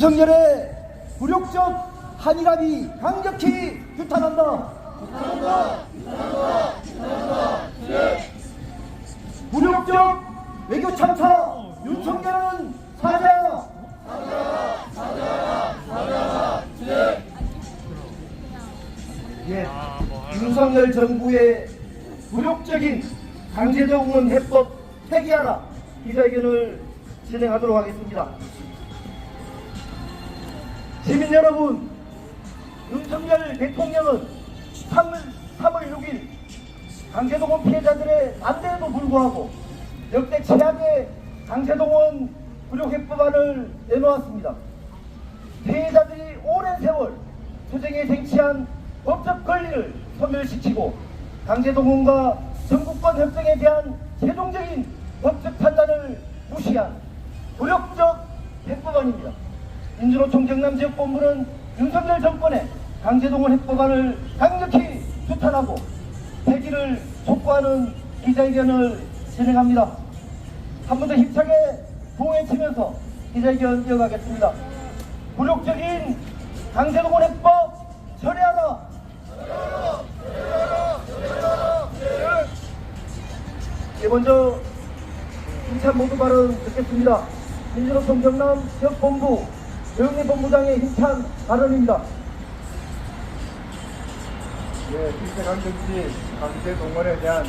윤석열의 굴욕적 한일합의 강력히 규탄한다. 굴욕적 외교 참사 윤석열은 사죄하라. 예, 윤석열 정부의 굴욕적인 강제동원 해법 폐기하라 기자회견을 진행하도록 하겠습니다. 시민 여러분, 윤석열 대통령은 3월, 3월 6일 강제동원 피해자들의 반대에도 불구하고 역대 최악의 강제동원 굴욕해법안을 내놓았습니다. 피해자들이 오랜 세월 투쟁에 쟁취한 법적 권리를 소멸시키고 강제동원과 전국권 협정에 대한 최종적인 민주노총 경남 지역본부는 윤석열 정권의 강제동원 해법안을 강력히 규탄하고 폐기를 촉구하는 기자회견을 진행합니다. 한 번 더 힘차게 동해치면서 기자회견 이어가겠습니다. 굴욕적인 강제동원 해법 철회하라! 예, 먼저 힘찬 모두 발언 듣겠습니다. 민주노총 경남 지역본부 조영희 본부장의 힘찬 발언입니다. 예, 일제강점기 강제 동원에 대한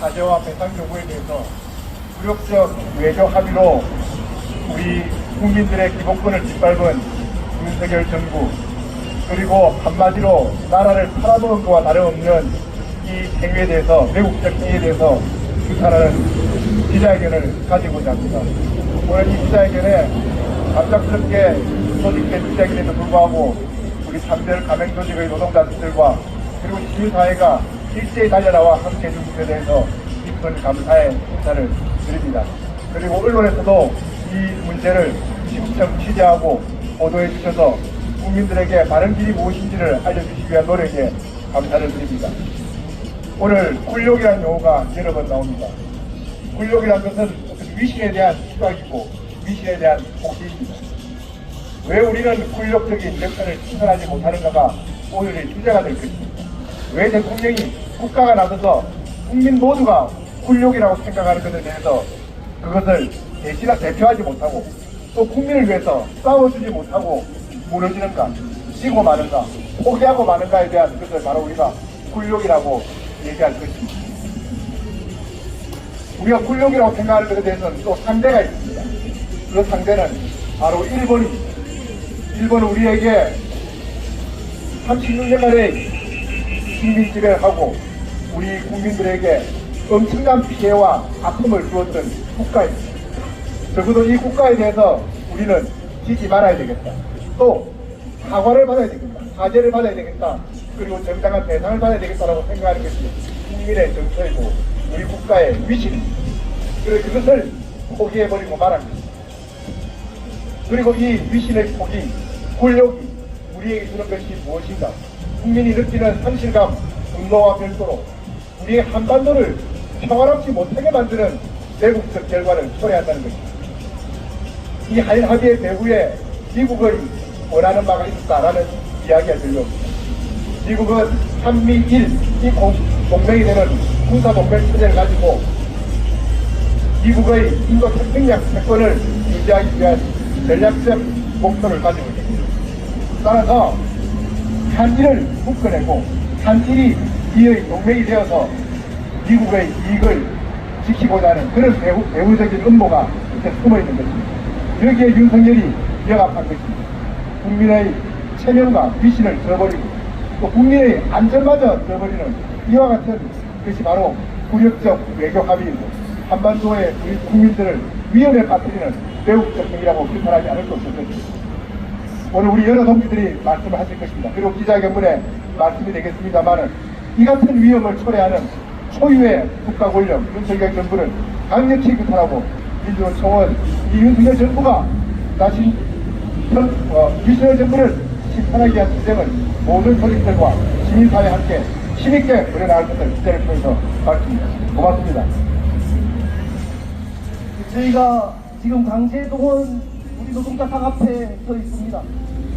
사죄와 배상 요구에 대해서 굴욕적 외교 합의로 우리 국민들의 기본권을 짓밟은 윤석열 정부 그리고 한마디로 나라를 팔아먹은 것과 다름없는 이 행위에 대해서 매국적 행위에 대해서 규탄하는 기자회견을 가지고자 합니다. 오늘 이 기자회견에 갑작스럽게 소집된 기자회견에도 불구하고 우리 참별 가맹 조직의 노동자들과 그리고 시민사회가 일제히 달려나와 함께 해준 것에 대해서 깊은 감사의 인사를 드립니다. 그리고 언론에서도 이 문제를 직접 취재하고 보도해 주셔서 국민들에게 바른 길이 무엇인지를 알려주시기 위한 노력에 감사를 드립니다. 오늘 굴욕이라는 용어가 여러 번 나옵니다. 굴욕이라는 것은 위신에 대한 추각이고 위신에 대한 복지입니다. 왜 우리는 굴욕적인 역사를 신선하지 못하는가가 오늘의 주제가 될 것입니다. 왜 대통령이 국가가 나서서 국민 모두가 굴욕이라고 생각하는 것에 대해서 그것을 대신하 대표하지 못하고 또 국민을 위해서 싸워주지 못하고 무너지는가, 지고 마는가, 포기하고 마는가에 대한 것을 바로 우리가 굴욕이라고 얘기할 것입니다. 우리가 굴욕이라고 생각하는 것에 대해서는 또 상대가 있습니다. 그 상대는 바로 일본입니다. 일본은 우리에게 36년간의 식민 지배를 하고 우리 국민들에게 엄청난 피해와 아픔을 주었던 국가입니다. 적어도 이 국가에 대해서 우리는 지지 말아야 되겠다. 또 사과를 받아야 되겠다. 사죄를 받아야 되겠다. 그리고 정당한 배상을 받아야 되겠다라고 생각하는 것이 국민의 정서이고 우리 국가의 위신입니다. 그래서 그것을 포기해버리고 말합니다. 그리고 이 위신의 포기, 굴욕이 우리에게 주는 것이 무엇인가? 국민이 느끼는 상실감, 분노와 별도로 우리의 한반도를 평화롭지 못하게 만드는 내국적 결과를 초래한다는 것입니다. 이 한일 합의의 배후에 미국의 원하는 바가 있다라는 이야기가 들려옵니다. 미국은 한미일 이 공- 동맹이 되는 군사 동맹 체제를 가지고 미국의 인도 태평양 패권을 유지하기 위한 전략적 목표를 가지고 있습니다. 따라서 한일을 묶어내고 한일이 이의 동맹이 되어서 미국의 이익을 지키고자 하는 그런 배후, 배후적인 음모가 이렇게 숨어 있는 것입니다. 여기에 윤석열이 영합한 것입니다. 국민의 체면과 위신을 저버리고 또 국민의 안전마저 저버리는 이와 같은 것이 바로 굴욕적 외교 합의이고 한반도의 우리 국민들을 위험에 빠뜨리는 매국적 행위라고 규탄하지 않을 수 없을 것입니다. 오늘 우리 여러 동지들이 말씀을 하실 것입니다. 그리고 기자회견문에 말씀이 되겠습니다만은 이 같은 위험을 초래하는 초유의 국가 권력 윤석열 정부를 강력히 규탄하고 민주노총은 이 윤석열 정부가 현, 어, 윤석열 정부를 심판하기 위한 투쟁을 모든 조직들과 시민사회 함께 힘있게 벌여나갈 것을 기대를 통해서 밝힙니다. 고맙습니다. 저희가 지금 강제동원 우리 노동자 상 앞에 서 있습니다.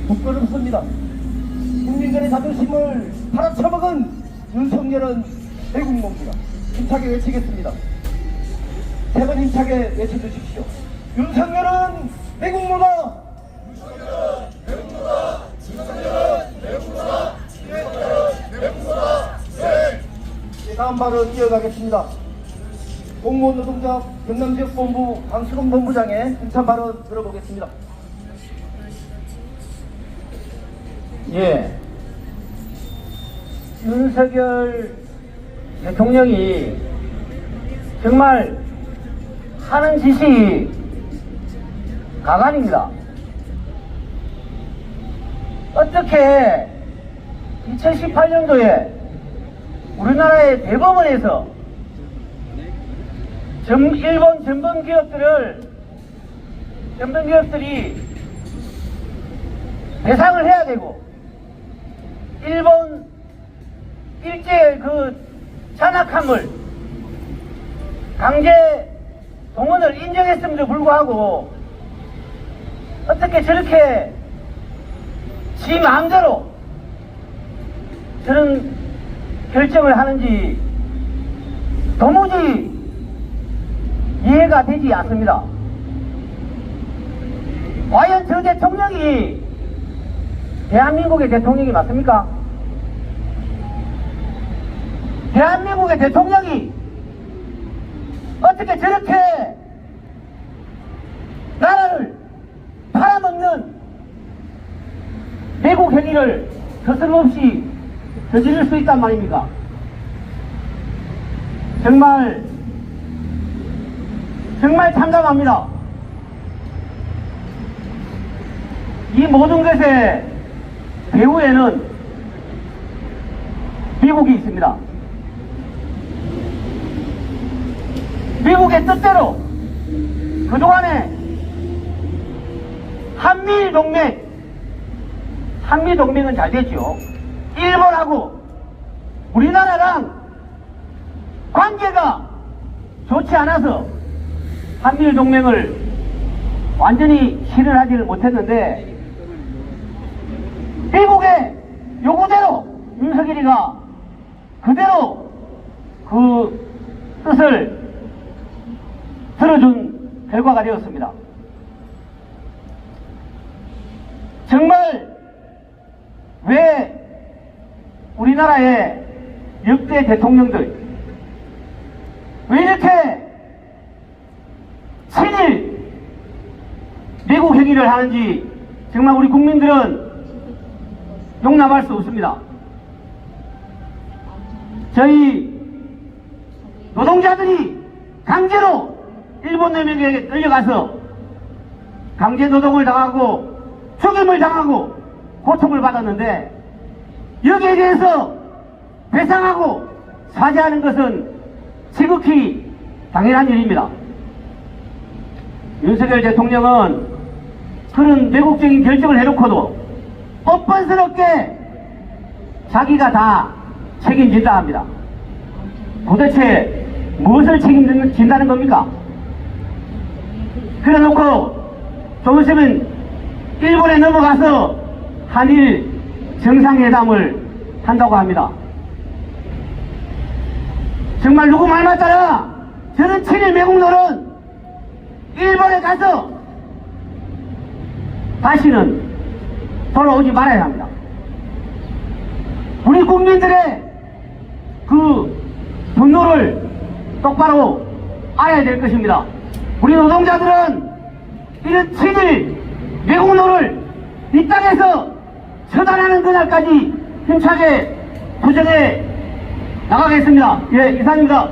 부끄럽습니다. 국민들의 자존심을 팔아쳐먹은 윤석열은 대국모입니다. 힘차게 외치겠습니다. 세 번 힘차게 외쳐주십시오. 윤석열은 대국모다! 네, 다음 발언 이어가겠습니다. 공무원 노동자 경남지역본부 강수동 본부장의 힘찬 발언 들어보겠습니다. 예. 윤석열 대통령이 정말 하는 짓이 가관입니다. 어떻게 2018년도에 우리나라의 대법원에서 전- 일본 전범 기업들을 전범 기업들이 배상을 해야 되고 일본 일제 그 잔악함을 강제 동원을 인정했음에도 불구하고 어떻게 저렇게 지 마음대로 저런 결정을 하는지 도무지 이해가 되지 않습니다. 과연 저 대통령이 대한민국의 대통령이 맞습니까? 대한민국의 대통령이 어떻게 저렇게 나라를 팔아먹는 외국 행위를 거스름없이 저지를 수 있단 말입니까? 정말 정말 참담합니다. 이 모든 것의 배후에는 미국이 있습니다. 미국의 뜻대로 그동안에 한미일 동맹, 한미 동맹은 잘 됐죠. 일본하고 우리나라랑 관계가 좋지 않아서 한미일 동맹을 완전히 실현하지를 못했는데 미국의 요구대로 윤석열이가 그대로 그 뜻을 들어준 결과가 되었습니다. 정말 왜 우리나라의 역대 대통령들 왜 이렇게 친일 미국 행위를 하는지 정말 우리 국민들은 용납할 수 없습니다. 저희 노동자들이 강제로 일본 놈에게 끌려가서 강제 노동을 당하고 죽임을 당하고 고통을 받았는데 여기에 대해서 배상하고 사죄하는 것은 지극히 당연한 일입니다. 윤석열 대통령은 그런 매국적인 결정을 해놓고도 뻔뻔스럽게 자기가 다 책임진다 합니다. 도대체 무엇을 책임진다는 겁니까? 그래 놓고 좀 있으면 일본에 넘어가서 한일 정상회담을 한다고 합니다. 정말 누구 말 맞다라 저는 친일 매국노는 일본에 가서 다시는 돌아오지 말아야 합니다. 우리 국민들의 그 분노를 똑바로 알아야 될 것입니다. 우리 노동자들은 이런 친일 매국노를 이 땅에서 처단하는 그날까지 힘차게 부정해 나가겠습니다. 예, 이상입니다.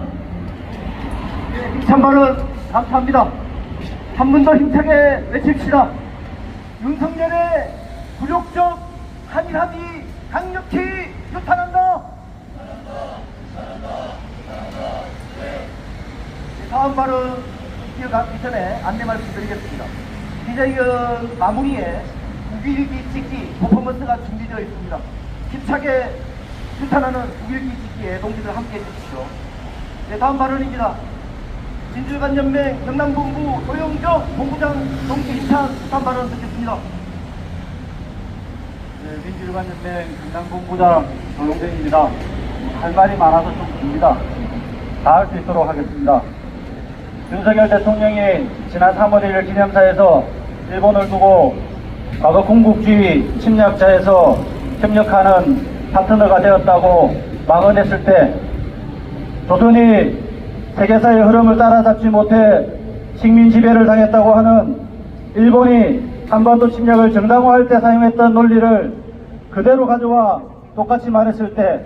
참발은 감사합니다. 한 번 더 힘차게 외칩시다. 윤석열의 굴욕적 한일 합의 강력히 규탄한다. 네, 다음 발언 이어가기 전에 안내 말씀드리겠습니다. 기자회견 마무리에 우길기 찍기 퍼포먼스가 준비되어 있습니다. 힘차게 규탄하는 우길기 찍기에 동지들 함께 해주십시오. 네, 다음 발언입니다. 민주관연맹 경남본부 소영정 본부장 동기 힘찬 북한 발언 듣겠습니다. 네, 민주일관연맹 경남본부장 조용정입니다. 할 말이 많아서 좀 깁니다. 다 할 수 있도록 하겠습니다. 윤석열 대통령이 지난 3월 1일 기념사에서 일본을 두고 과거 군국주의 침략자에서 협력하는 파트너가 되었다고 막언했을 때 조선이 세계사의 흐름을 따라잡지 못해 식민 지배를 당했다고 하는 일본이 한반도 침략을 정당화할 때 사용했던 논리를 그대로 가져와 똑같이 말했을 때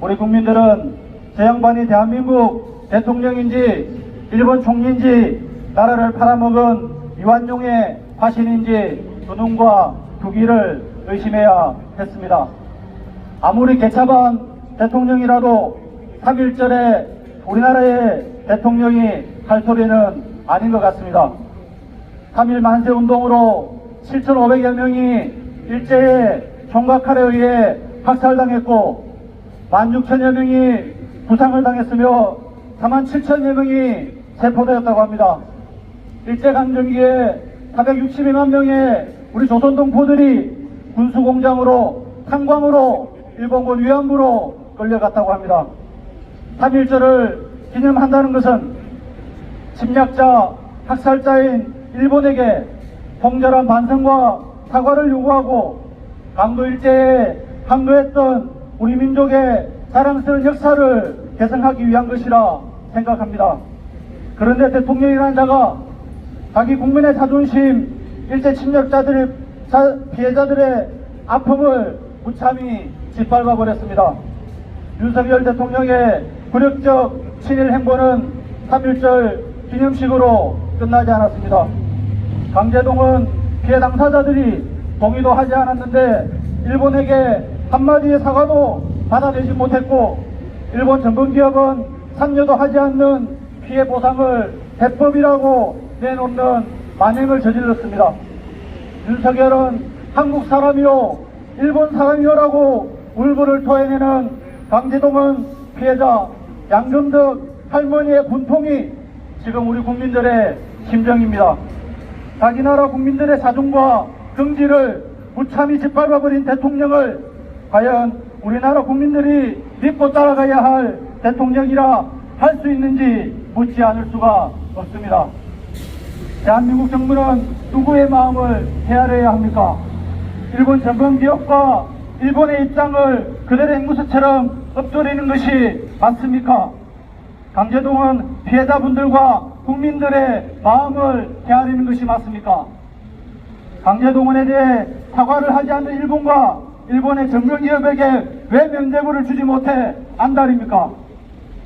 우리 국민들은 제 양반이 대한민국 대통령인지 일본 총리인지 나라를 팔아먹은 유한용의 화신인지 두 눈과 두 귀를 의심해야 했습니다. 아무리 개차반 대통령이라도 3.1절에 우리나라의 대통령이 할 소리는 아닌 것 같습니다. 3.1 만세 운동으로 7,500여 명이 일제의 총각칼에 의해 학살당했고 16,000여 명이 부상을 당했으며 4만 7천여 명이 체포되었다고 합니다. 일제강점기에 462만 명의 우리 조선 동포들이 군수공장으로 탄광으로 일본군 위안부로 끌려갔다고 합니다. 3.1절을 기념한다는 것은 침략자, 학살자인 일본에게 통절한 반성과 사과를 요구하고 강도 일제에 항도했던 우리 민족의 자랑스러운 역사를 개성하기 위한 것이라 생각합니다. 그런데 대통령이라는 자가 자기 국민의 자존심, 일제 침략자들의 자- 피해자들의 아픔을 무참히 짓밟아 버렸습니다. 윤석열 대통령의 굴욕적 친일 행보는 3.1절 기념식으로 끝나지 않았습니다. 강제동은 피해 당사자들이 동의도 하지 않았는데 일본에게 한마디의 사과도 받아내지 못했고 일본 정권기업은 참여도 하지 않는 피해 보상을 해법이라고 내놓는 만행을 저질렀습니다. 윤석열은 한국 사람이요 일본 사람이요라고 울분을 토해내는 강제동은 피해자 양금덕 할머니의 분통이 지금 우리 국민들의 심정입니다. 자기 나라 국민들의 자존과 긍지를 무참히 짓밟아버린 대통령을 과연 우리나라 국민들이 믿고 따라가야 할 대통령이라 할 수 있는지 묻지 않을 수가 없습니다. 대한민국 정부는 누구의 마음을 헤아려야 합니까? 일본 정권 기업과 일본의 입장을 그대로 앵무새처럼 엎조리는 것이 맞습니까? 강제동은 피해자분들과 국민들의 마음을 헤아리는 것이 맞습니까? 강제동원에 대해 사과를 하지 않는 일본과 일본의 정경기업에게 왜 면제부를 주지 못해 안달입니까?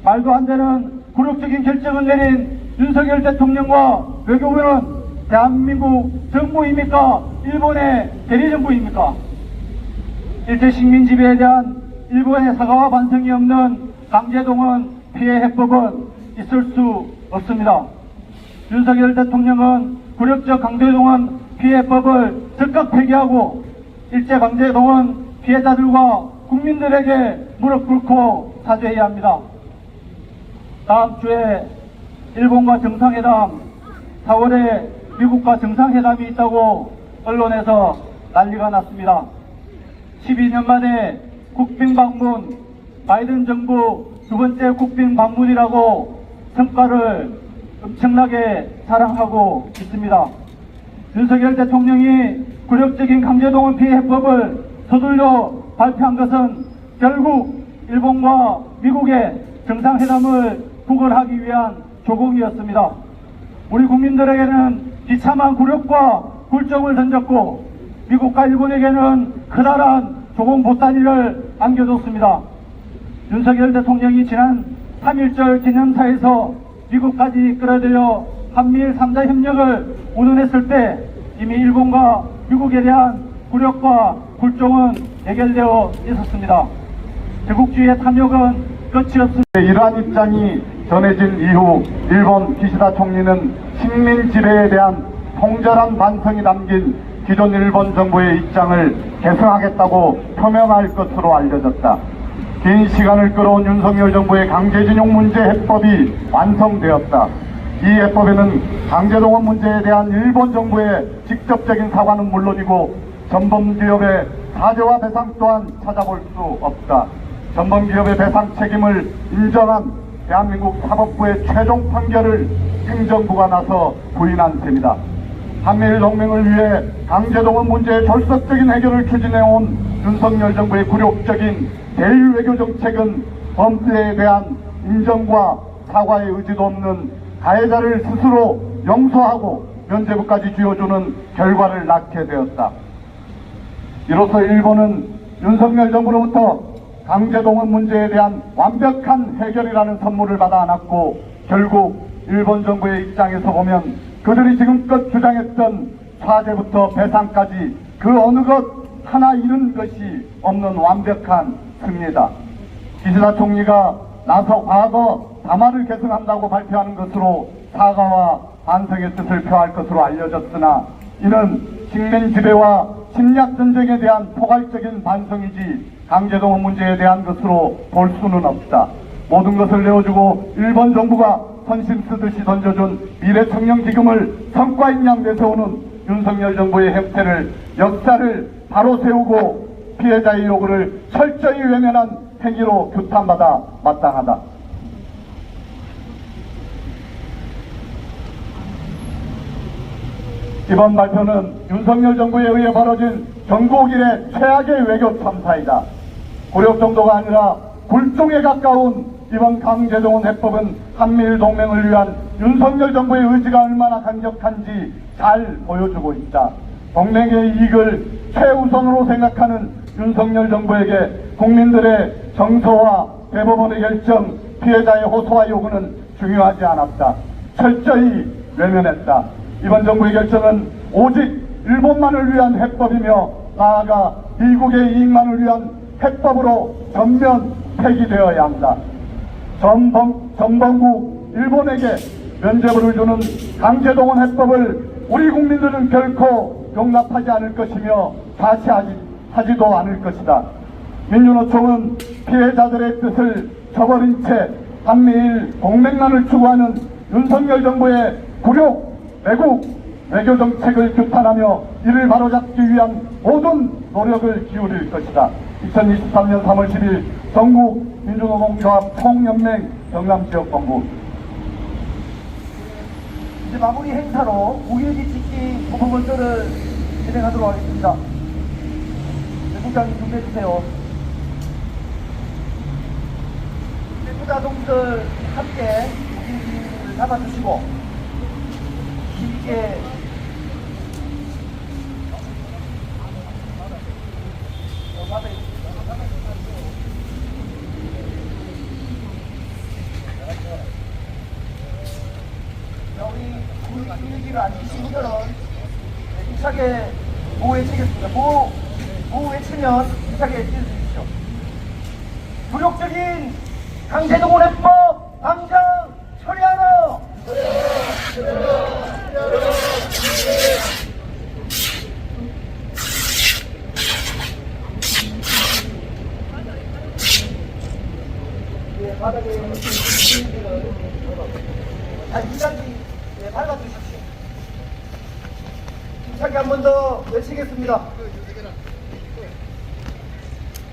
말도 안 되는 굴욕적인 결정을 내린 윤석열 대통령과 외교부는 대한민국 정부입니까? 일본의 대리정부입니까? 일제 식민 지배에 대한 일본의 사과와 반성이 없는 강제동원 피해 해법은 있을 수 없습니다. 윤석열 대통령은 굴욕적 강제동원 피해법을 즉각 폐기하고 일제 강제동원 피해자들과 국민들에게 무릎 꿇고 사죄해야 합니다. 다음 주에 일본과 정상회담, 4월에 미국과 정상회담이 있다고 언론에서 난리가 났습니다. 12년 만에 국빈 방문, 바이든 정부 두 번째 국빈 방문이라고 성과를 엄청나게 자랑하고 있습니다. 윤석열 대통령이 굴욕적인 강제동원 피해 해법을 서둘러 발표한 것은 결국 일본과 미국의 정상회담을 구걸하기 위한 조공이었습니다. 우리 국민들에게는 비참한 굴욕과 굴종을 던졌고 미국과 일본에게는 커다란 조공 보따리를 안겨줬습니다. 윤석열 대통령이 지난 3.1절 기념사에서 미국까지 끌어들여 한미일 3자 협력을 운운했을 때 이미 일본과 미국에 대한 굴욕과 굴종은 해결되어 있었습니다. 제국주의의 탐욕은 끝이 없습니다. 이러한 입장이 전해진 이후 일본 기시다 총리는 식민 지배에 대한 통절한 반성이 담긴 기존 일본 정부의 입장을 개선하겠다고 표명할 것으로 알려졌다. 긴 시간을 끌어온 윤석열 정부의 강제징용 문제 해법이 완성되었다. 이 해법에는 강제동원 문제에 대한 일본 정부의 직접적인 사과는 물론이고 전범 기업의 사죄와 배상 또한 찾아볼 수 없다. 전범 기업의 배상 책임을 인정한 대한민국 사법부의 최종 판결을 행정부가 나서 부인한 셈이다. 한미일 동맹을 위해 강제동원 문제의 절석적인 해결을 추진해온 윤석열 정부의 굴욕적인 대일 외교 정책은 범죄에 대한 인정과 사과의 의지도 없는 가해자를 스스로 용서하고 면죄부까지 쥐어주는 결과를 낳게 되었다. 이로써 일본은 윤석열 정부로부터 강제동원 문제에 대한 완벽한 해결이라는 선물을 받아 안았고 결국 일본 정부의 입장에서 보면 그들이 지금껏 주장했던 사죄부터 배상까지 그 어느 것 하나 잃은 것이 없는 완벽한 승리다. 기시다 총리가 나서 과거 담화를 계승한다고 발표하는 것으로 사과와 반성의 뜻을 표할 것으로 알려졌으나 이는 식민 지배와 침략 전쟁에 대한 포괄적인 반성이지 강제동원 문제에 대한 것으로 볼 수는 없다. 모든 것을 내어주고 일본 정부가 선심 쓰듯이 던져준 미래청년기금을 성과인 양 내세우는 윤석열 정부의 행태를 역사를 바로 세우고 피해자의 요구를 철저히 외면한 행위로 규탄받아 마땅하다. 이번 발표는 윤석열 정부에 의해 벌어진 전국 이래 최악의 외교 참사이다. 굴욕 정도가 아니라 굴종에 가까운 이번 강제동원 해법은 한미일 동맹을 위한 윤석열 정부의 의지가 얼마나 강력한지 잘 보여주고 있다. 동맹의 이익을 최우선으로 생각하는 윤석열 정부에게 국민들의 정서와 대법원의 결정, 피해자의 호소와 요구는 중요하지 않았다. 철저히 외면했다. 이번 정부의 결정은 오직 일본만을 위한 해법이며 나아가 미국의 이익만을 위한 해법으로 전면 폐기되어야 한다. 전범, 전범국 일본에게 면죄부를 주는 강제동원 해법을 우리 국민들은 결코 용납하지 않을 것이며 자치하지 하지도 않을 것이다. 민주노총은 피해자들의 뜻을 저버린 채 한미일 동맹만을 추구하는 윤석열 정부의 굴욕 외국 외교 정책을 규탄하며 이를 바로잡기 위한 모든 노력을 기울일 것이다. 2023년 3월 10일 전국 민주노동조합 총연맹 경남지역본부 이제 마무리 행사로 우회지 찍기 퍼포먼스를 진행하도록 하겠습니다. 네, 국장님 준비해주세요. 네, 부자 동지들 함께 우회지를 잡아주시고 길게 자, 우리 분위기를 안 네, 힘차게 보호 외치겠습니다. 보호, 보호 외치면 힘차게 뛰어주십시오. 굴욕적인 강제동원 해법 당장 처리하라! 예, 바닥에 있는 분들을 한 2단계 예, 밟아주십시오. 힘차게 한 번 더 외치겠습니다.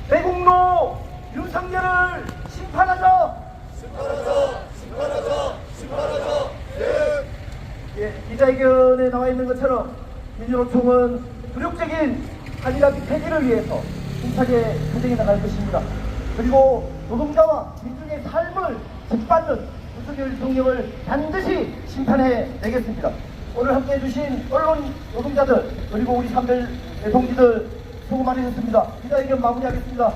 대국로 윤석열을 심판하자! 예, 기자회견에 나와 있는 것처럼 민주노총은 굴욕적인 한일합의 폐지를 위해서 힘차게 투쟁해 나갈 것입니다. 그리고 노동자와 민중의 삶을 짓밟는 윤석열 대통령을 반드시 심판해 내겠습니다. 오늘 함께 해주신 언론 노동자들 그리고 우리 삼별 동지들 수고 많으셨습니다. 기자회견 마무리하겠습니다.